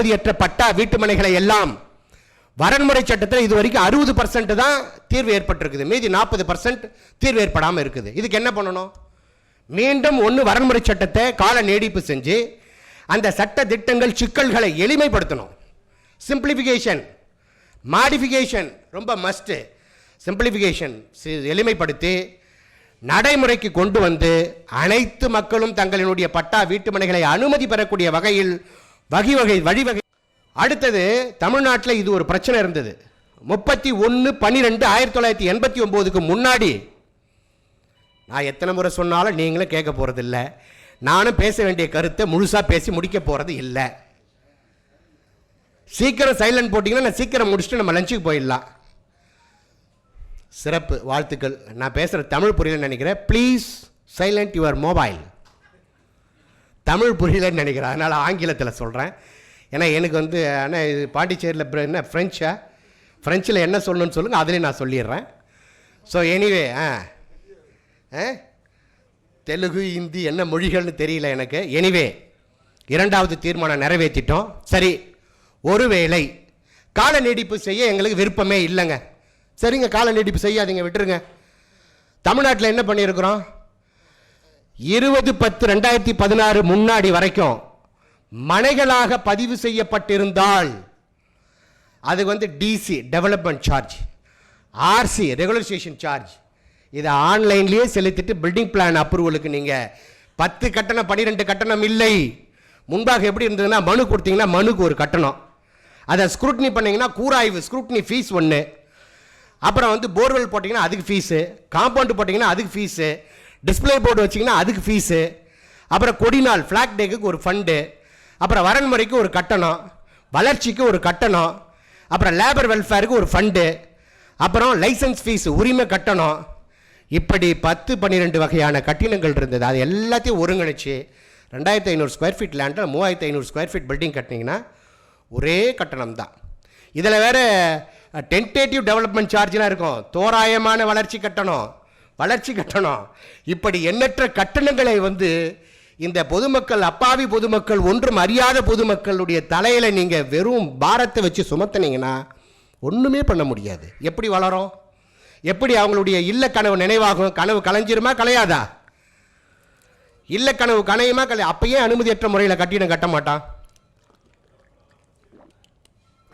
அனுமதியற்ற பட்டா வீட்டுமனைகளை எல்லாம் வரன்முறை சட்டத்தில் இது வரைக்கும் அறுபது பர்சன்ட் தான் தீர்வு ஏற்பட்டிருக்குது. மீதி நாற்பது பர்சன்ட் தீர்வு ஏற்படாமல் இருக்குது. இதுக்கு என்ன பண்ணணும்? மீண்டும் ஒன்று வரன்முறை சட்டத்தை கால நீடிப்பு செஞ்சு அந்த சட்ட திட்டங்கள் சிக்கல்களை எளிமைப்படுத்தணும். சிம்பிளிஃபிகேஷன் மாடிஃபிகேஷன் ரொம்ப மஸ்ட்டு சிம்பிளிஃபிகேஷன் எளிமைப்படுத்தி நடைமுறைக்கு கொண்டு வந்து அனைத்து மக்களும் தங்களினுடைய பட்டா வீட்டுமனைகளை அனுமதி பெறக்கூடிய வகையில் வகை வகை வழிவகை அடுத்தது தமிழ்நாட்டில் இது ஒரு பிரச்சனை இருந்தது. முப்பத்தி ஒன்று பன்னிரெண்டு ஆயிரத்தி தொள்ளாயிரத்தி எண்பத்தி ஒம்போதுக்கு முன்னாடி நான் எத்தனை முறை சொன்னாலும் நீங்களும் கேட்க போகிறது இல்லை நானும் பேச வேண்டிய கருத்தை முழுசாக பேசி முடிக்க போகிறது இல்லை. சீக்கிரம் சைலண்ட் போட்டிங்கன்னா நான் சீக்கிரம் முடிச்சுட்டு நம்ம லஞ்சுக்கு போயிடலாம். சிறப்பு வாழ்த்துக்கள். நான் பேசுகிற தமிழ் புரியலன்னு நினைக்கிறேன். Please silent your mobile Tamil புரியலன்னு நினைக்கிறேன். அதனால் ஆங்கிலத்தில் சொல்கிறேன் ஏன்னா எனக்கு வந்து ஆனால் இது பாண்டிச்சேரியில் என்ன ஃப்ரெஞ்சா ஃப்ரெஞ்சில் என்ன சொல்லணும்னு சொல்லுங்கள் அதுலேயும் நான் சொல்லிடுறேன். ஸோ எனிவே ஆ. ஆ? தெலுங்கு இந்தி என்ன மொழிகள்னு தெரியல எனக்கு. எனிவே இரண்டாவது தீர்மானம் நிறைவேற்றிட்டோம். சரி ஒருவேளை கால நீடிப்பு செய்ய எங்களுக்கு விருப்பமே இல்லைங்க. சரிங்க கால நீடிப்பு செய்யாதீங்க விட்டுருங்க. தமிழ்நாட்டில் என்ன பண்ணியிருக்கிறோம்? இருபது பத்து ரெண்டாயிரத்தி பதினாறு முன்னாடி வரைக்கும் மனைகளாக பதிவு செய்யப்பட்டிருந்தால் அது வந்து DC development charge RC regularisation charge இதை ஆன்லைன்லேயே செலுத்திட்டு பில்டிங் பிளான் அப்ரூவலுக்கு நீங்கள் பத்து கட்டணம் பன்னிரெண்டு கட்டணம் இல்லை. முன்பாக எப்படி இருந்ததுன்னா மனு கொடுத்தீங்கன்னா மனுக்கு ஒரு கட்டணம். அதை ஸ்க்ரூட்னி பண்ணிங்கன்னா கூராய்வு ஸ்க்ரூட்னி ஃபீஸ் ஒன்று அப்புறம் வந்து போர்வெல் போட்டிங்கன்னா அதுக்கு ஃபீஸு காம்பவுண்டு போட்டிங்கன்னா அதுக்கு ஃபீஸு டிஸ்ப்ளே போர்டு வச்சிங்கன்னா அதுக்கு ஃபீஸு அப்புறம் கொடிநாள் ஃப்ளாக் டேக்கு ஒரு ஃபண்டு அப்புறம் வரன்முறைக்கு ஒரு கட்டணம் வளர்ச்சிக்கு ஒரு கட்டணம் அப்புறம் லேபர் வெல்ஃபேருக்கு ஒரு ஃபண்டு அப்புறம் லைசன்ஸ் ஃபீஸ் உரிமை கட்டணம். இப்படி பத்து பன்னிரெண்டு வகையான கட்டிடங்கள் இருந்தது. அது எல்லாத்தையும் ஒருங்கிணைச்சு ரெண்டாயிரத்தி ஐநூறு ஸ்கொயர் ஃபீட் லேண்டில் மூவாயிரத்தி ஐநூறு ஸ்கொயர் ஃபீட் பில்டிங் கட்டினீங்கன்னா ஒரே கட்டணம் தான். இதில் வேற டென்டேட்டிவ் டெவலப்மெண்ட் சார்ஜ்லாம் இருக்கும். தோராயமான வளர்ச்சி கட்டணம். வளர்ச்சி கட்டணம். இப்படி எண்ணற்ற கட்டணங்களை வந்து இந்த பொதுமக்கள் அப்பாவி பொதுமக்கள் ஒன்றும் அறியாத பொதுமக்களுடைய தலையில் நீங்கள் வெறும் பாரத்தை வச்சு சுமத்துனீங்கன்னா ஒன்றுமே பண்ண முடியாது. எப்படி வளரும்? எப்படி அவங்களுடைய இல்ல கனவு நினைவாகும்? கனவு கலைஞ்சிருமா கலையாதா? இல்ல கனவு கலையுமா கலை? அப்பயே அனுமதியற்ற முறையில் கட்டிடம் கட்ட மாட்டான்.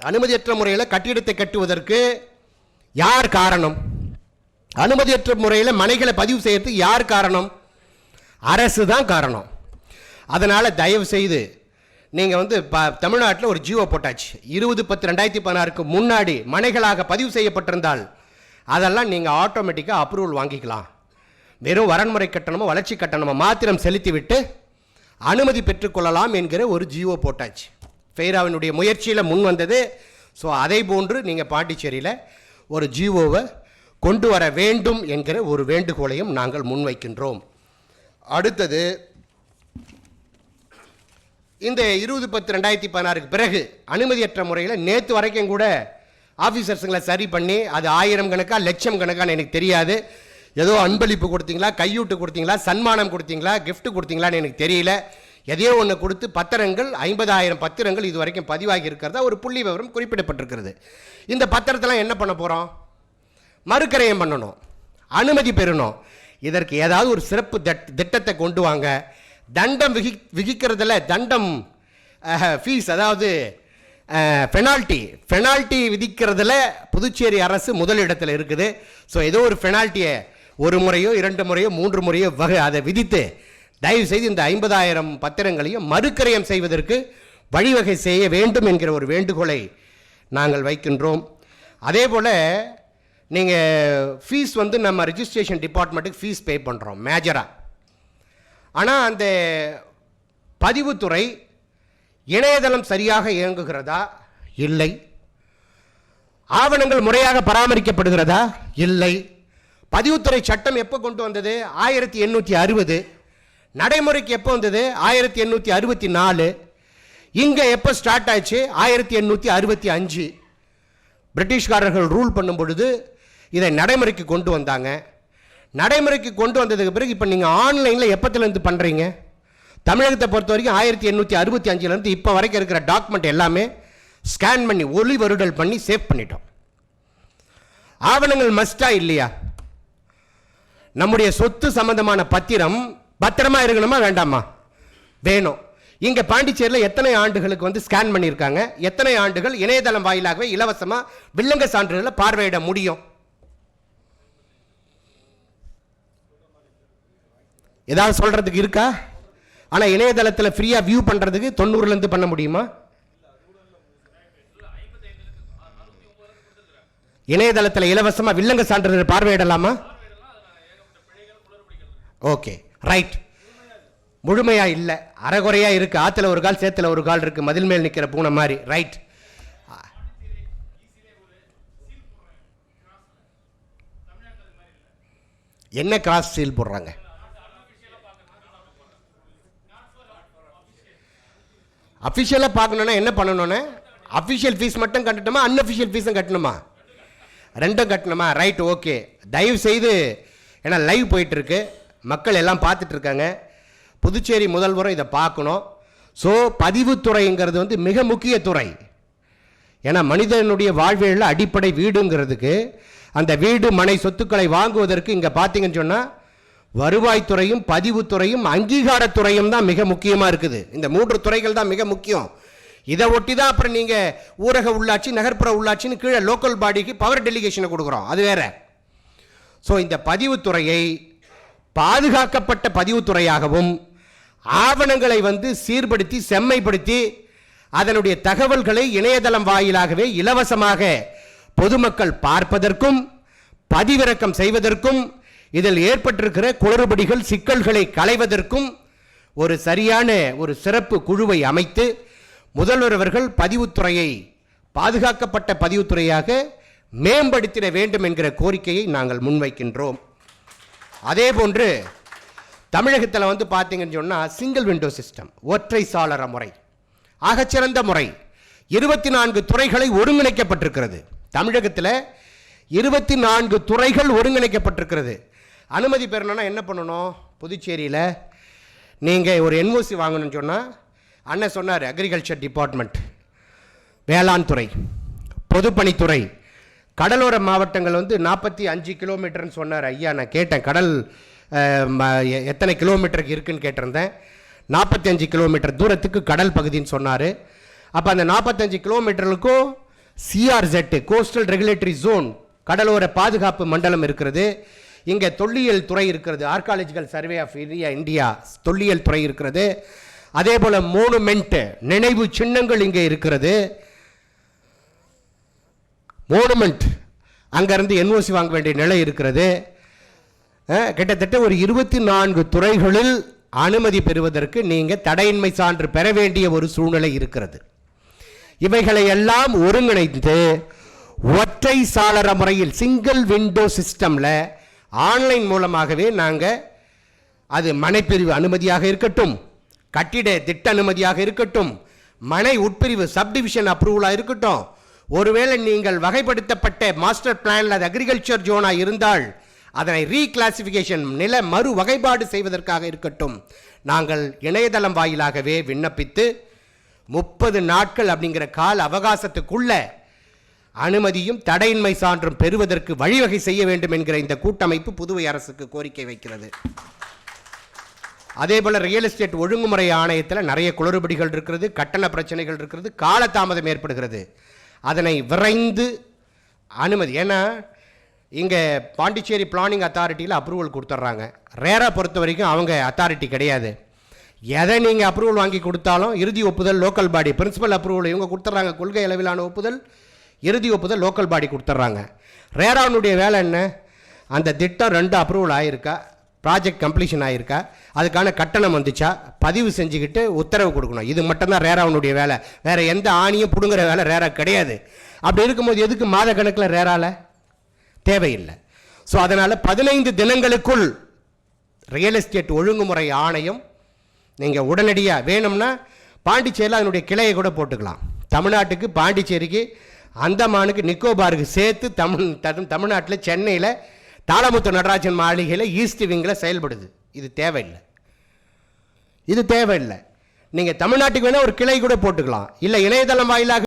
அனுமதியற்ற முறையில் கட்டிடத்தை கட்டுவதற்கு யார் காரணம்? அனுமதியற்ற முறையில் மனைகளை பதிவு செய்கிறதுக்கு யார் காரணம்? அரசு தான் காரணம். அதனால் தயவு செய்து நீங்கள் வந்து ப தமிழ்நாட்டில் ஒரு ஜீவோ போட்டாச்சு. இருபது பத்து ரெண்டாயிரத்தி பதினாறுக்கு முன்னாடி மனைகளாக பதிவு செய்யப்பட்டிருந்தால் அதெல்லாம் நீங்கள் ஆட்டோமேட்டிக்காக அப்ரூவல் வாங்கிக்கலாம். வெறும் வரன்முறை கட்டணமோ வளர்ச்சி கட்டணமோ மாத்திரம் செலுத்திவிட்டு அனுமதி பெற்றுக்கொள்ளலாம் என்கிற ஒரு ஜியோ போட்டாச்சு. ஃபெய்ராவினுடைய முயற்சியில் முன் வந்தது. ஸோ அதை போன்று நீங்கள் பாண்டிச்சேரியில் ஒரு ஜியோவை கொண்டு வர வேண்டும் என்கிற ஒரு வேண்டுகோளையும் நாங்கள் முன்வைக்கின்றோம். அடுத்தது இந்த இருபது பத்து ரெண்டாயிரத்தி பதினாறுக்கு பிறகு அனுமதியற்ற முறையில் நேற்று வரைக்கும் கூட ஆஃபீஸர்ஸுங்களை சரி பண்ணி அது ஆயிரம் கணக்கா லட்சம் கணக்கான்னு எனக்கு தெரியாது. ஏதோ அன்பளிப்பு கொடுத்தீங்களா கையூட்டு கொடுத்தீங்களா சன்மானம் கொடுத்தீங்களா கிஃப்ட் கொடுத்தீங்களான்னு எனக்கு தெரியல. எதையோ ஒன்று கொடுத்து பத்திரங்கள் ஐம்பதாயிரம் பத்திரங்கள் இது வரைக்கும் பதிவாகி இருக்கிறதா ஒரு புள்ளி விவரம் குறிப்பிடப்பட்டிருக்கிறது. இந்த பத்திரத்தெல்லாம் என்ன பண்ண போகிறோம் மறுக்கரையம் பண்ணணும். அனுமதி பெறணும். இதற்கு ஏதாவது ஒரு சிறப்பு தட்- திட்டத்தை கொண்டு வாங்க. தண்டம் விகி விகிக்கிறதுல தண்டம் ஃபீஸ் அதாவது பெனால்ட்டி பெனால்ட்டி விதிக்கிறதுல புதுச்சேரி அரசு முதலிடத்தில் இருக்குது. ஸோ ஏதோ ஒரு பெனால்ட்டியை ஒரு முறையோ இரண்டு முறையோ மூன்று முறையோ வகை அதை விதித்து தயவு செய்து இந்த ஐம்பதாயிரம் பத்திரங்களையும் மறுக்கரையம் செய்வதற்கு வழிவகை செய்ய வேண்டும் என்கிற ஒரு வேண்டுகோளை நாங்கள் வைக்கின்றோம். அதே போல் நீங்கள் ஃபீஸ் வந்து நம்ம ரிஜிஸ்ட்ரேஷன் டிபார்ட்மெண்ட்டுக்கு ஃபீஸ் பே பண்ணுறோம் மேஜராக ஆனால் அந்த பதிவுத்துறை இணையதளம் சரியாக இயங்குகிறதா? இல்லை. ஆவணங்கள் முறையாக பராமரிக்கப்படுகிறதா? இல்லை. பதிவுத்துறை சட்டம் எப்போ கொண்டு வந்தது? ஆயிரத்தி எண்ணூற்றி அறுபது. நடைமுறைக்கு எப்போ வந்தது? ஆயிரத்தி எண்ணூற்றி அறுபத்தி நாலு. இங்கே எப்போ ஸ்டார்ட் ஆச்சு? ஆயிரத்தி எண்ணூற்றி அறுபத்தி அஞ்சு. பிரிட்டிஷ்காரர்கள் ரூல் பண்ணும் பொழுது இதை நடைமுறைக்கு கொண்டு வந்தாங்க. நடைமுறைக்கு கொண்டு வந்ததுக்கு பிறகு இப்போ நீங்கள் ஆன்லைனில் எப்பத்துலேருந்து பண்ணுறீங்க தமிழகத்தை பொறுத்த வரைக்கும் ஆயிரத்தி எண்ணூற்றி அறுபத்தி அஞ்சுலேருந்து இப்போ வரைக்கும் இருக்கிற டாக்குமெண்ட் எல்லாமே ஸ்கேன் பண்ணி ஒளி வருடல் பண்ணி சேவ் பண்ணிட்டோம். ஆவணங்கள் மஸ்டா இல்லையா? நம்முடைய சொத்து சம்பந்தமான பத்திரம் பத்திரமா இருக்கணுமா வேண்டாமா? வேணும். இங்க பாண்டிச்சேரியில் எத்தனை ஆண்டுகளுக்கு வந்து ஸ்கேன் பண்ணியிருக்காங்க? எத்தனை ஆண்டுகள் இணையதளம் வாயிலாகவே இலவசமாக வில்லங்க சான்றிதழை பார்வையிட முடியும்? ஏதாவது சொல்கிறதுக்கு இருக்கா? ஆனால் இணையதளத்தில் ஃப்ரீயாக வியூ பண்ணுறதுக்கு தொண்ணூறுலேருந்து பண்ண முடியுமா? இணையதளத்தில் இலவசமாக வில்லங்க சான்றிதழ் பார்வையிடலாமா? ஓகே ரைட் முழுமையாக இல்லை அறகுறையாக இருக்குது ஆற்றுல ஒரு கால் சேத்துல ஒரு கால் இருக்குது மதில் மேல் நிற்கிற பூனை மாதிரி ரைட் என்ன கிராஸ் சீல் போடுறாங்க? அஃபிஷியலாக பார்க்கணுன்னா என்ன பண்ணணும்னு? அஃபிஷியல் ஃபீஸ் மட்டும் கட்டணுமா? அன்அஃபிஷியல் ஃபீஸும் கட்டணுமா? ரெண்டும் கட்டணுமா? ரைட் ஓகே தயவு செய்து ஏன்னா லைவ் போயிட்டுருக்கு. மக்கள் எல்லாம் பார்த்துட்ருக்காங்க புதுச்சேரி முதல்வரும் இதை பார்க்கணும். ஸோ பதிவுத்துறைங்கிறது வந்து மிக முக்கிய துறை. ஏன்னா மனிதனுடைய வாழ்வியலில் அடிப்படை வீடுங்கிறதுக்கு அந்த வீடு மனை சொத்துக்களை வாங்குவதற்கு இங்கே பார்த்தீங்கன்னு சொன்னால் வருவாய்த்துறையும் பதிவுத்துறையும் அங்கீகாரத்துறையும் தான் மிக முக்கியமாக இருக்குது. இந்த மூன்று துறைகள் தான் மிக முக்கியம். இதை ஒட்டி தான் அப்புறம் நீங்கள் ஊரக உள்ளாட்சி நகர்ப்புற உள்ளாட்சின்னு கீழே லோக்கல் பாடிக்கு பவர் டெலிகேஷனை கொடுக்குறோம். அது வேற. ஸோ இந்த பதிவுத்துறையை பாதுகாக்கப்பட்ட பதிவுத்துறையாகவும் ஆவணங்களை வந்து சீர்படுத்தி செம்மைப்படுத்தி அதனுடைய தகவல்களை இணையதளம் வாயிலாகவே இலவசமாக பொதுமக்கள் பார்ப்பதற்கும் பதிவிறக்கம் செய்வதற்கும் இதில் ஏற்பட்டிருக்கிற குளறுபடிகள் சிக்கல்களை களைவதற்கும் ஒரு சரியான ஒரு சிறப்பு குழுவை அமைத்து முதல்வர் அவர்கள் பதிவுத்துறையை பாதுகாக்கப்பட்ட பதிவுத்துறையாக மேம்படுத்திட வேண்டும் என்கிற கோரிக்கையை நாங்கள் முன்வைக்கின்றோம். அதே போன்று தமிழகத்தில் வந்து பார்த்தீங்கன்னு சொன்னால் சிங்கிள் விண்டோ சிஸ்டம் ஒற்றை சாளர முறை ஆகச்சிறந்த முறை இருபத்தி நான்கு துறைகளை ஒருங்கிணைக்கப்பட்டிருக்கிறது. தமிழகத்தில் இருபத்தி நான்கு துறைகள் ஒருங்கிணைக்கப்பட்டிருக்கிறது. அனுமதி பெறணும்னா என்ன பண்ணணும்? புதுச்சேரியில் நீங்கள் ஒரு என்ஓசி வாங்கணும்னு சொன்னால் அண்ணன் சொன்னார் அக்ரிகல்ச்சர் டிபார்ட்மெண்ட் வேளாண் துறை பொதுப்பணித்துறை. கடலோர மாவட்டங்கள் வந்து நாற்பத்தி அஞ்சு கிலோமீட்டர்னு சொன்னார். ஐயா நான் கேட்டேன் கடல் எ- எத்தனை கிலோமீட்டருக்கு இருக்குன்னு கேட்டிருந்தேன். நாற்பத்தி அஞ்சு கிலோமீட்டர் தூரத்துக்கு கடல் பகுதின்னு சொன்னார். அப்போ அந்த நாற்பத்தஞ்சு கிலோமீட்டருக்கும் சிஆர்செட்டு கோஸ்டல் ரெகுலேட்டரி ஜோன் கடலோர பாதுகாப்பு மண்டலம் இருக்கிறது. இங்கே தொல்லியல் துறை இருக்கிறது. Archaeological survey of India India தொல்லியல் துறை இருக்கிறது. அதே போல் மோனுமெண்ட்டு நினைவு சின்னங்கள் இங்கே இருக்கிறது. மோனுமெண்ட் அங்கேருந்து என்ஓசி வாங்க வேண்டிய நிலை இருக்கிறது. கிட்டத்தட்ட ஒரு இருபத்தி நான்கு துறைகளில் அனுமதி பெறுவதற்கு நீங்கள் தடையின்மை சான்று பெற வேண்டிய ஒரு சூழ்நிலை இருக்கிறது. இவைகளை எல்லாம் ஒருங்கிணைந்து ஒற்றை சாளர முறையில் சிங்கிள் விண்டோ சிஸ்டமில் ஆன்லைன் மூலமாகவே நாங்கள் அது மனைப்பிரிவு அனுமதியாக இருக்கட்டும் கட்டிட திட்ட அனுமதியாக இருக்கட்டும் மனை உட்பிரிவு சப்டிவிஷன் அப்ரூவலாக இருக்கட்டும். ஒருவேளை நீங்கள் வகைப்படுத்தப்பட்ட மாஸ்டர் பிளான்ல அது அக்ரிகல்ச்சர் ஜோனாக இருந்தால் அதனை ரீகிளாசிஃபிகேஷன் நில மறு வகைப்பாடு செய்வதற்காக இருக்கட்டும். நாங்கள் இணையதளம் வாயிலாகவே விண்ணப்பித்து முப்பது நாட்கள் அப்படிங்கிற கால அவகாசத்துக்குள்ளே அனுமதியும் தடையின்மை சான்றும் பெறுவதற்கு வழிவகை செய்ய வேண்டும் என்கிற இந்த கூட்டமைப்பு புதுவை அரசுக்கு கோரிக்கை வைக்கிறது. அதே போல் ரியல் எஸ்டேட் ஒழுங்குமுறை ஆணையத்தில் நிறைய குளறுபடிகள் இருக்கிறது கட்டண பிரச்சனைகள் இருக்கிறது காலதாமதம் ஏற்படுகிறது. அதனை விரைந்து அனுமதி. ஏன்னா இங்கே பாண்டிச்சேரி பிளானிங் அத்தாரிட்டியில் அப்ரூவல் கொடுத்துட்றாங்க ரேரா பொறுத்த வரைக்கும் அவங்க அத்தாரிட்டி கிடையாது. எதை நீங்கள் அப்ரூவல் வாங்கி கொடுத்தாலும் இறுதி ஒப்புதல் லோக்கல் பாடி பிரின்சிபல் அப்ரூவல் இவங்க கொடுத்துட்றாங்க கொள்கை அளவிலான ஒப்புதல் இறுதி ஒப்புதல் லோக்கல் பாடி கொடுத்துட்றாங்க. ரேரானுடைய வேலை என்ன? அந்த திட்டம் ரெண்டு அப்ரூவல் ஆகியிருக்கா ப்ராஜெக்ட் கம்ப்ளீஷன் ஆகிருக்கா அதுக்கான கட்டணம் வந்துச்சா? பதிவு செஞ்சுக்கிட்டு உத்தரவு கொடுக்கணும். இது மட்டும்தான் ரேராவனுடைய வேலை. வேறு எந்த ஆணியும் பிடுங்குற வேலை ரேரா கிடையாது. அப்படி இருக்கும்போது எதுக்கு மாத கணக்கில் ரேரால? தேவையில்லை. ஸோ அதனால் பதினைந்து தினங்களுக்குள் ரியல் எஸ்டேட் ஒழுங்குமுறை ஆணையம் நீங்கள் உடனடியாக வேணும்னா பாண்டிச்சேரியில் அதனுடைய கிளையை கூட போட்டுக்கலாம். தமிழ்நாட்டுக்கு பாண்டிச்சேரிக்கு அந்தமானுக்கு நிக்கோபாருக்கு சேர்த்து தமிழ் தமிழ்நாட்டில் சென்னையில் தாளமுத்து நடராஜன் மாளிகையில் ஈஸ்ட் விங்கில் செயல்படுது. இது தேவையில்லை. இது தேவையில்லை. நீங்கள் தமிழ்நாட்டுக்கு வேணால் ஒரு கிளை கூட போட்டுக்கலாம். இல்லை இணையதளம் வாயிலாக